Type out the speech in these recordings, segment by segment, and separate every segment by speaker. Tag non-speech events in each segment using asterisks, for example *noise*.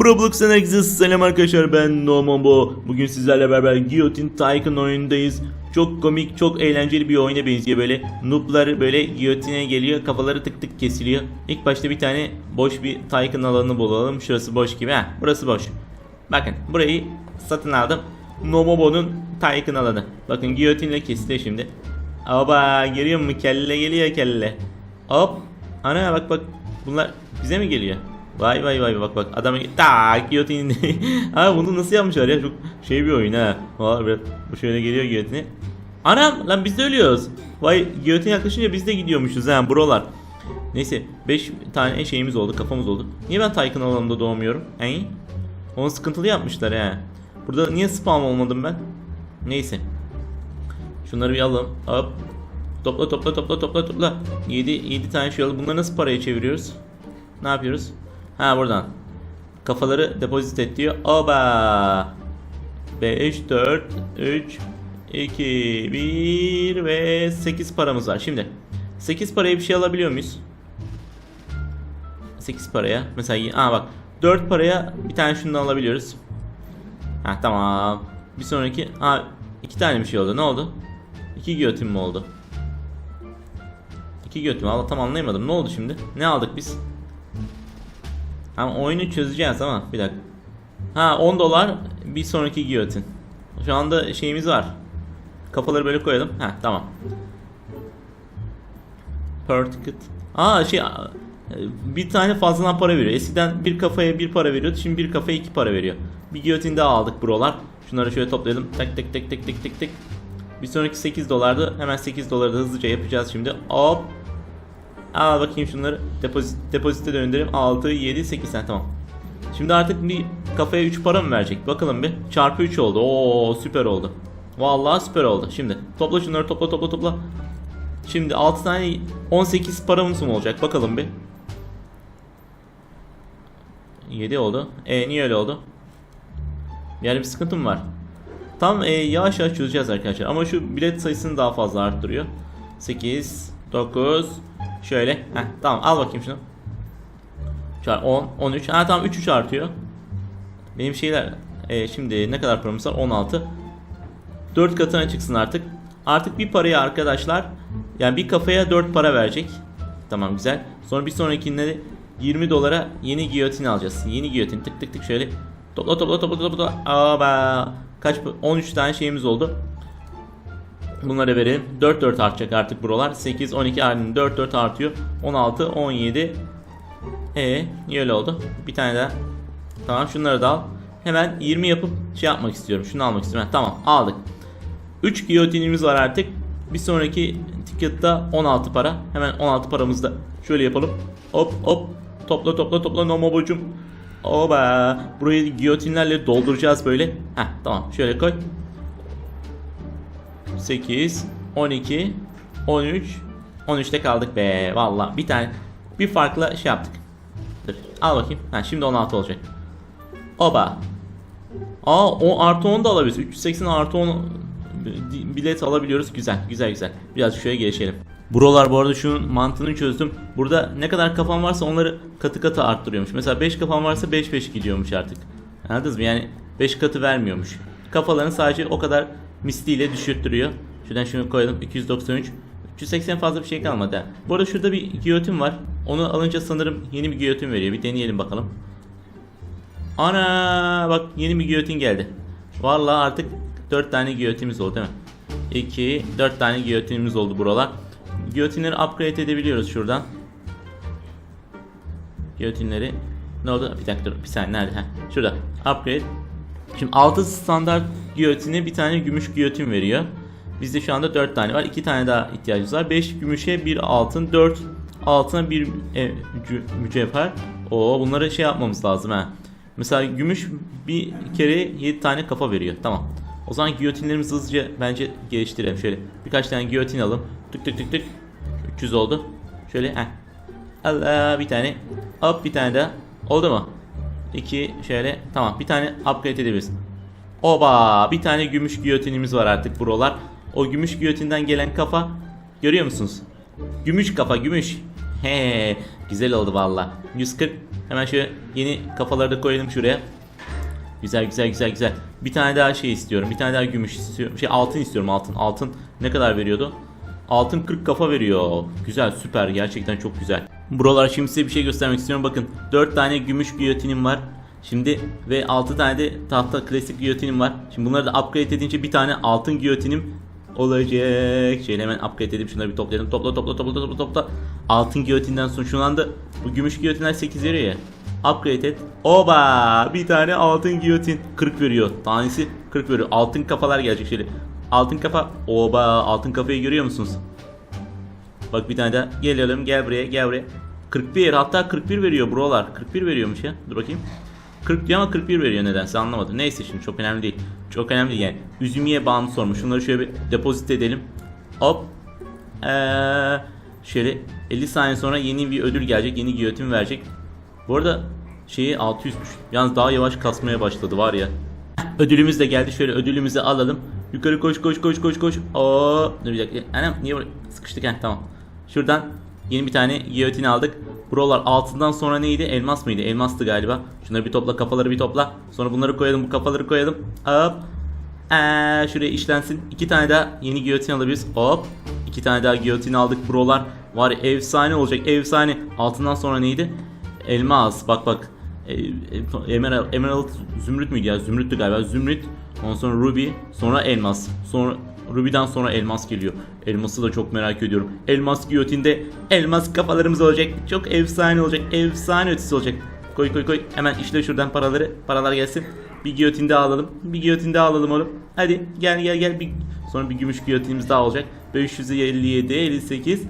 Speaker 1: Roblox'tan herkese selam arkadaşlar ben Nomombo. Bugün sizlerle beraber Guillotine Tycoon oyundayız. Çok komik, çok eğlenceli bir oyuna benziyor böyle. Nooblar böyle giyotine geliyor, kafaları tık tık kesiliyor. İlk başta bir tane boş bir Tycoon alanı bulalım. Şurası boş gibi. ha, burası boş. Bakın burayı satın aldım. Nomobo'nun Tycoon alanı. Bakın giyotinle kesiliyor şimdi. Oba geliyor mu? Kelle geliyor kelle. Hop. Ana bak bak. Bunlar bize mi geliyor? Vay vay vay bak bak adamı tak giyotin *laughs* Abi bunu nasıl yapmışlar ya çok şey bir oyun ha. Valla bu şöyle geliyor giyotini. Anam lan biz de ölüyoruz. Vay giyotin yaklaşınca biz de gidiyormuşuz ha brolar. Neyse 5 tane şeyimiz oldu kafamız oldu. Niye ben Tycoon alanında doğmuyorum? He? Onu sıkıntılı yapmışlar ha. Burada niye spam olmadım ben? Neyse. Şunları bir alalım. Hop. Topla topla topla topla topla. 7 7 tane şey oldu. Bunları nasıl paraya çeviriyoruz? Ne yapıyoruz? Ha buradan. Kafaları depozit et diyor. Oba. 5 4 3 2 1 ve 8 paramız var. Şimdi 8 paraya bir şey alabiliyor muyuz? 8 paraya. Mesela aa bak 4 paraya bir tane şundan alabiliyoruz. Ha tamam. Bir sonraki ha iki tane bir şey oldu. Ne oldu? İki giyotin mi oldu? İki giyotin. Valla tam anlayamadım. Ne oldu şimdi? Ne aldık biz? Ama oyunu çözeceğiz ama bir dakika. Ha 10 dolar bir sonraki giyotin. Şu anda şeyimiz var. Kafaları böyle koyalım. Ha tamam. Per. Aa şey bir tane fazladan para veriyor. Eskiden bir kafaya bir para veriyordu. Şimdi bir kafaya iki para veriyor. Bir giyotin daha aldık brolar. Şunları şöyle toplayalım. Tek tek tek tek tek tek tek. Bir sonraki 8 dolardı. Hemen 8 doları da hızlıca yapacağız şimdi. Hop. Al bakayım şunları. Depozit, depozite döndürelim. 6, 7, 8 tane tamam. Şimdi artık bir kafaya 3 para mı verecek? Bakalım bir. Çarpı 3 oldu. Oo süper oldu. Vallahi süper oldu. Şimdi topla şunları topla topla topla. Şimdi 6 tane 18 paramız mı olacak? Bakalım bir. 7 oldu. E niye öyle oldu? Yani bir sıkıntı mı var? Tam e, yavaş yavaş çözeceğiz arkadaşlar. Ama şu bilet sayısını daha fazla arttırıyor. 8, 9, şöyle. Heh, tamam al bakayım şunu. Çar 10, 13. Ha tamam 3 3 artıyor. Benim şeyler e, şimdi ne kadar paramız var? 16. 4 katına çıksın artık. Artık bir paraya arkadaşlar yani bir kafaya 4 para verecek. Tamam güzel. Sonra bir sonrakinde de 20 dolara yeni giyotin alacağız. Yeni giyotin tık tık tık şöyle topla topla topla topla topla. Aba kaç 13 tane şeyimiz oldu. Bunları verelim. 4 4 artacak artık buralar. 8 12 aynı 4 4 artıyor. 16 17 E öyle oldu? Bir tane daha. Tamam şunları da al. Hemen 20 yapıp şey yapmak istiyorum. Şunu almak istiyorum. Tamam aldık. 3 giyotinimiz var artık. Bir sonraki ticket'ta 16 para. Hemen 16 paramızı da şöyle yapalım. Hop hop. Topla topla topla nomobocum. Oba. Burayı giyotinlerle dolduracağız böyle. Heh tamam şöyle koy. 8, 12, 13, 13'te kaldık be. Valla bir tane bir farklı şey yaptık. Dur. Al bakayım. Ha, şimdi 16 olacak. Oba. Aa o artı 10 da alabiliriz. 380 artı 10 bilet alabiliyoruz. Güzel güzel güzel. Biraz şöyle gelişelim. Buralar bu arada şunun mantığını çözdüm. Burada ne kadar kafam varsa onları katı katı arttırıyormuş. Mesela 5 kafam varsa 5 5 gidiyormuş artık. Anladınız mı? Yani 5 katı vermiyormuş. Kafalarını sadece o kadar misliyle düşürttürüyor. Şuradan şunu koyalım. 293. 380 fazla bir şey kalmadı. Bu arada şurada bir giyotin var. Onu alınca sanırım yeni bir giyotin veriyor. Bir deneyelim bakalım. Ana bak yeni bir giyotin geldi. Vallahi artık 4 tane giyotinimiz oldu değil mi? 2 4 tane giyotinimiz oldu buralar. Giyotinleri upgrade edebiliyoruz şuradan. Giyotinleri ne oldu? Bir dakika dur. Bir saniye nerede? Heh, şurada. Upgrade. Şimdi 6 standart giyotine bir tane gümüş giyotin veriyor. Bizde şu anda 4 tane var. 2 tane daha ihtiyacımız var. 5 gümüşe 1 altın, 4 altına 1 e, müce- mücevher. Oo bunları şey yapmamız lazım ha. Mesela gümüş bir kere 7 tane kafa veriyor. Tamam. O zaman giyotinlerimizi hızlıca bence geliştirelim. Şöyle birkaç tane giyotin alalım. Tık tık tık tık. 300 oldu. Şöyle heh. Allah bir tane. Hop bir tane daha. Oldu mu? 2 şöyle. Tamam bir tane upgrade edebiliriz. Oba bir tane gümüş giyotinimiz var artık buralar. O gümüş giyotinden gelen kafa görüyor musunuz? Gümüş kafa gümüş. He, güzel oldu valla. 140. Hemen şöyle yeni kafaları da koyalım şuraya. Güzel güzel güzel güzel. Bir tane daha şey istiyorum. Bir tane daha gümüş istiyorum. Şey altın istiyorum altın. Altın ne kadar veriyordu? Altın 40 kafa veriyor. Güzel süper gerçekten çok güzel. Buralar şimdi size bir şey göstermek istiyorum. Bakın 4 tane gümüş giyotinim var. Şimdi ve 6 tane de tahta klasik giyotinim var. Şimdi bunları da upgrade edince bir tane altın giyotinim olacak. Şöyle hemen upgrade edip şunları bir toplayalım. Topla topla topla topla topla. Altın giyotinden anda bu gümüş giyotinler 8 veriyor ya. Upgrade et. Oba! Bir tane altın giyotin 40 veriyor. Tanesi 40 veriyor. Altın kafalar gelecek şöyle. Altın kafa. Oba! Altın kafayı görüyor musunuz? Bak bir tane daha. Gelelim gel buraya gel buraya. 41 hatta 41 veriyor buralar. 41 veriyormuş ya. Dur bakayım. 40 diyor ama 41 veriyor nedense anlamadım. Neyse şimdi çok önemli değil. Çok önemli değil yani. Üzümüye bağımlı sormuş. Şunları şöyle bir depozit edelim. Hop. Ee, şöyle 50 saniye sonra yeni bir ödül gelecek. Yeni giyotin verecek. Bu arada şeyi 600'müş. Yalnız daha yavaş kasmaya başladı var ya. Ödülümüz de geldi. Şöyle ödülümüzü alalım. Yukarı koş koş koş koş koş. Oo, dur bir dakika. Anam niye buraya sıkıştık ha tamam. Şuradan yeni bir tane giyotin aldık. Buralar altından sonra neydi? Elmas mıydı? Elmastı galiba. Şunları bir topla, kafaları bir topla. Sonra bunları koyalım, bu kafaları koyalım. Hop. Ee, şuraya işlensin. İki tane daha yeni giyotin alabiliriz. Hop. İki tane daha giyotin aldık. Buralar var ya, efsane olacak. Efsane. Altından sonra neydi? Elmas. Bak bak. E, e, Emerald, Emerald zümrüt müydü ya? Zümrüttü galiba. Zümrüt. Ondan sonra ruby. Sonra elmas. Sonra Ruby'den sonra elmas geliyor. Elması da çok merak ediyorum. Elmas giyotinde elmas kafalarımız olacak. Çok efsane olacak. Efsane ötesi olacak. Koy koy koy. Hemen işle şuradan paraları. Paralar gelsin. Bir giyotin daha alalım. Bir giyotin daha alalım oğlum. Hadi gel gel gel. Bir... Sonra bir gümüş giyotinimiz daha olacak. 557, 58,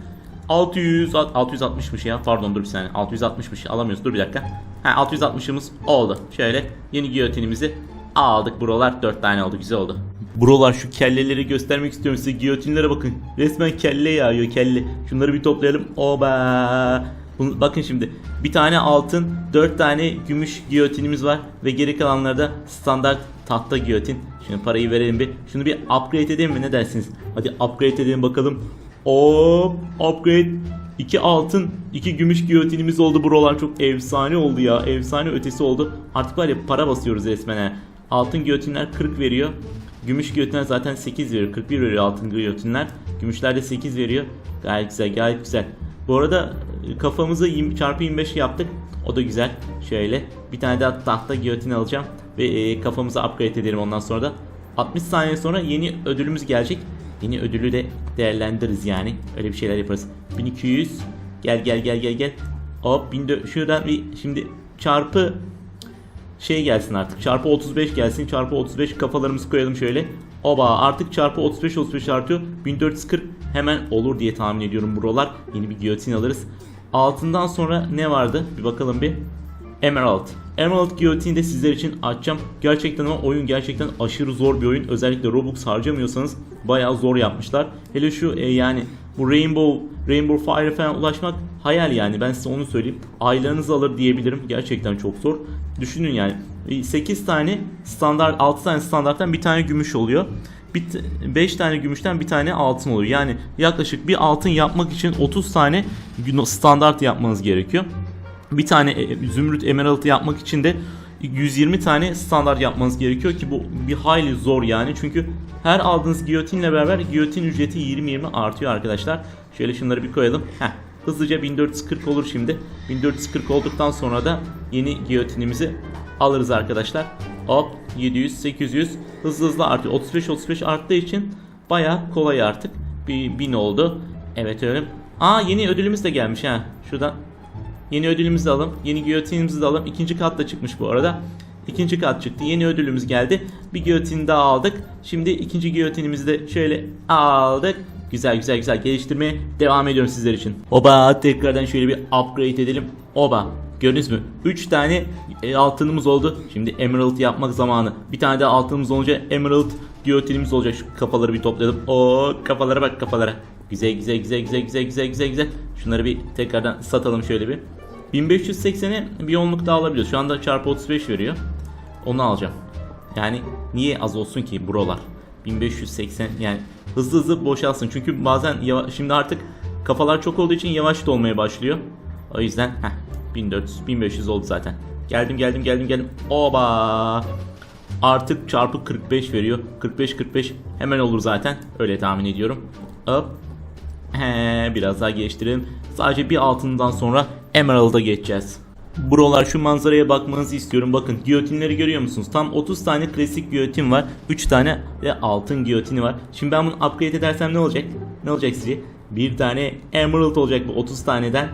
Speaker 1: 600, 660'mış ya. Pardon dur bir saniye. 660'mış. Alamıyoruz. Dur bir dakika. Ha 660'ımız oldu. Şöyle yeni giyotinimizi aldık. Buralar 4 tane oldu. Güzel oldu. Buralar şu kelleleri göstermek istiyorum size. Giyotinlere bakın. Resmen kelle yağıyor kelle. Şunları bir toplayalım. Oba. Bunu, bakın şimdi. Bir tane altın, 4 tane gümüş giyotinimiz var. Ve geri kalanları da standart tahta giyotin. Şimdi parayı verelim bir. Şunu bir upgrade edelim mi ne dersiniz? Hadi upgrade edelim bakalım. Hop upgrade. 2 altın, 2 gümüş giyotinimiz oldu buralar çok efsane oldu ya. Efsane ötesi oldu. Artık var ya para basıyoruz resmen ha. Altın giyotinler 40 veriyor. Gümüş giyotinler zaten 8 veriyor. 41 veriyor altın giyotinler. Gümüşler de 8 veriyor. Gayet güzel, gayet güzel. Bu arada e, kafamızı 20, çarpı 25 yaptık. O da güzel. Şöyle bir tane daha tahta giyotin alacağım ve e, kafamızı upgrade edelim ondan sonra da. 60 saniye sonra yeni ödülümüz gelecek. Yeni ödülü de değerlendiririz yani. Öyle bir şeyler yaparız. 1200 gel gel gel gel gel. Hop 1400 şuradan bir şimdi çarpı şey gelsin artık. Çarpı 35 gelsin. Çarpı 35 kafalarımızı koyalım şöyle. Oba artık çarpı 35 35 artıyor. 1440 hemen olur diye tahmin ediyorum buralar. Yeni bir giyotin alırız. Altından sonra ne vardı? Bir bakalım bir. Emerald. Emerald Guillotine'i de sizler için açacağım. Gerçekten ama oyun gerçekten aşırı zor bir oyun. Özellikle Robux harcamıyorsanız bayağı zor yapmışlar. Hele şu e, yani bu Rainbow Rainbow Fire falan ulaşmak hayal yani ben size onu söyleyeyim. Aylarınızı alır diyebilirim. Gerçekten çok zor. Düşünün yani 8 tane standart 6 tane standarttan bir tane gümüş oluyor. 5 tane gümüşten bir tane altın oluyor. Yani yaklaşık bir altın yapmak için 30 tane standart yapmanız gerekiyor. Bir tane e, zümrüt emerald yapmak için de 120 tane standart yapmanız gerekiyor ki bu bir hayli zor yani. Çünkü her aldığınız giyotinle beraber giyotin ücreti 20-20 artıyor arkadaşlar. Şöyle şunları bir koyalım. Heh. Hızlıca 1440 olur şimdi. 1440 olduktan sonra da yeni giyotinimizi alırız arkadaşlar. Hop 700 800 hızlı hızlı artıyor. 35 35 arttığı için baya kolay artık. Bir 1000 oldu. Evet öyle. Aa yeni ödülümüz de gelmiş ha. Şuradan Yeni ödülümüzü alalım. Yeni giyotinimizi de alalım. İkinci kat da çıkmış bu arada. İkinci kat çıktı. Yeni ödülümüz geldi. Bir giyotin daha aldık. Şimdi ikinci giyotinimizi de şöyle aldık. Güzel güzel güzel geliştirmeye devam ediyorum sizler için. Oba tekrardan şöyle bir upgrade edelim. Oba gördünüz mü? 3 tane e, altınımız oldu. Şimdi emerald yapmak zamanı. Bir tane daha altınımız olunca emerald giyotinimiz olacak. Şu kafaları bir toplayalım. O kafalara bak kafalara. Güzel güzel güzel güzel güzel güzel güzel güzel. Şunları bir tekrardan satalım şöyle bir. 1580'e bir onluk daha alabiliyoruz. Şu anda çarpı 35 veriyor. Onu alacağım. Yani niye az olsun ki buralar? 1580 yani hızlı hızlı boşalsın. Çünkü bazen ya, şimdi artık Kafalar çok olduğu için yavaş dolmaya başlıyor. O yüzden heh, 1400 1500 oldu zaten. Geldim geldim geldim geldim. Oba! Artık çarpı 45 veriyor. 45 45 hemen olur zaten. Öyle tahmin ediyorum. Hop. He, biraz daha geliştirelim. Sadece bir altından sonra Emerald'a geçeceğiz. Buralar şu manzaraya bakmanızı istiyorum. Bakın giyotinleri görüyor musunuz? Tam 30 tane klasik giyotin var. 3 tane de altın giyotini var. Şimdi ben bunu upgrade edersem ne olacak? Ne olacak sizce? Bir tane Emerald olacak bu 30 taneden.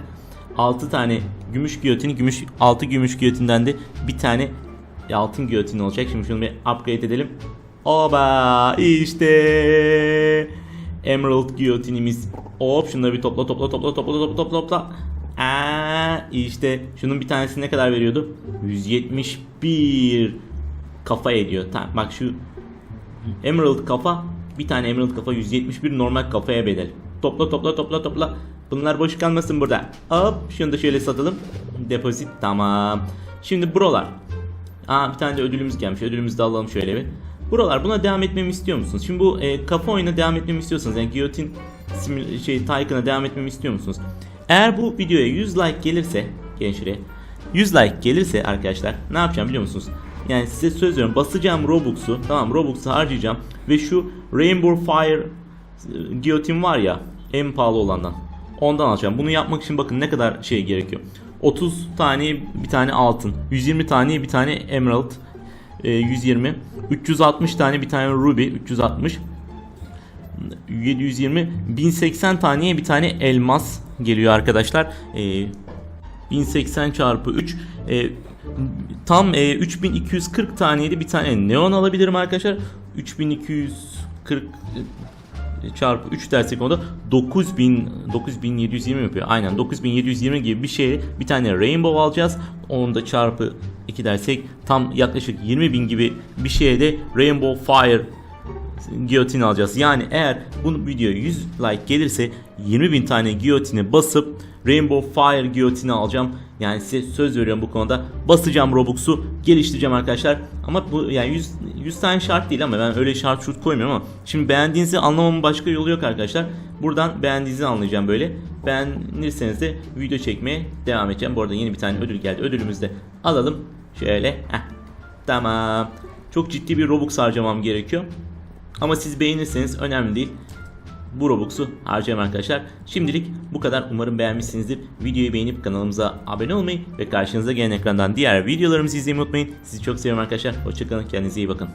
Speaker 1: 6 tane gümüş giyotini, gümüş 6 gümüş giyotinden de bir tane altın giyotin olacak. Şimdi şunu bir upgrade edelim. Oba işte Emerald giyotinimiz. Hop şunları bir topla topla topla topla topla topla topla. Aa, işte şunun bir tanesi ne kadar veriyordu? 171 kafa ediyor. Tamam bak şu Emerald kafa bir tane Emerald kafa 171 normal kafaya bedel. Topla topla topla topla. Bunlar boş kalmasın burada. Hop şunu da şöyle satalım. Depozit tamam. Şimdi buralar. Aa bir tane de ödülümüz gelmiş. Ödülümüzü de alalım şöyle bir. Buralar buna devam etmemi istiyor musunuz? Şimdi bu e, kafa oyuna devam etmemi istiyorsanız yani simül- şey Tycoon'a devam etmemi istiyor musunuz? Eğer bu videoya 100 like gelirse gençlere 100 like gelirse arkadaşlar ne yapacağım biliyor musunuz? Yani size söz veriyorum basacağım Robux'u tamam Robux'u harcayacağım ve şu Rainbow Fire e, Guillotine var ya en pahalı olandan ondan alacağım. Bunu yapmak için bakın ne kadar şey gerekiyor. 30 tane bir tane altın, 120 tane bir tane emerald, e, 120, 360 tane bir tane ruby, 360, 720, 1080 taneye bir tane elmas geliyor arkadaşlar. E, 1080 çarpı 3 e, tam e, 3240 taneydi bir tane neon alabilirim arkadaşlar. 3240 çarpı 3 dersek onda 9000 9720 yapıyor. Aynen 9720 gibi bir şeye bir tane rainbow alacağız. Onu da çarpı 2 dersek tam yaklaşık 20000 gibi bir şeye de rainbow fire giyotin alacağız. Yani eğer bu video 100 like gelirse 20.000 tane giyotine basıp Rainbow Fire giyotini alacağım. Yani size söz veriyorum bu konuda. Basacağım Robux'u geliştireceğim arkadaşlar. Ama bu yani 100, 100 tane şart değil ama ben öyle şart şut koymuyorum ama şimdi beğendiğinizi anlamamın başka yolu yok arkadaşlar. Buradan beğendiğinizi anlayacağım böyle. Beğenirseniz de video çekmeye devam edeceğim. Bu arada yeni bir tane ödül geldi. Ödülümüzü de alalım. Şöyle. Heh. Tamam. Çok ciddi bir Robux harcamam gerekiyor. Ama siz beğenirseniz önemli değil. Bu Robux'u harcayalım arkadaşlar. Şimdilik bu kadar. Umarım beğenmişsinizdir. Videoyu beğenip kanalımıza abone olmayı ve karşınıza gelen ekrandan diğer videolarımızı izlemeyi unutmayın. Sizi çok seviyorum arkadaşlar. Hoşçakalın. Kendinize iyi bakın.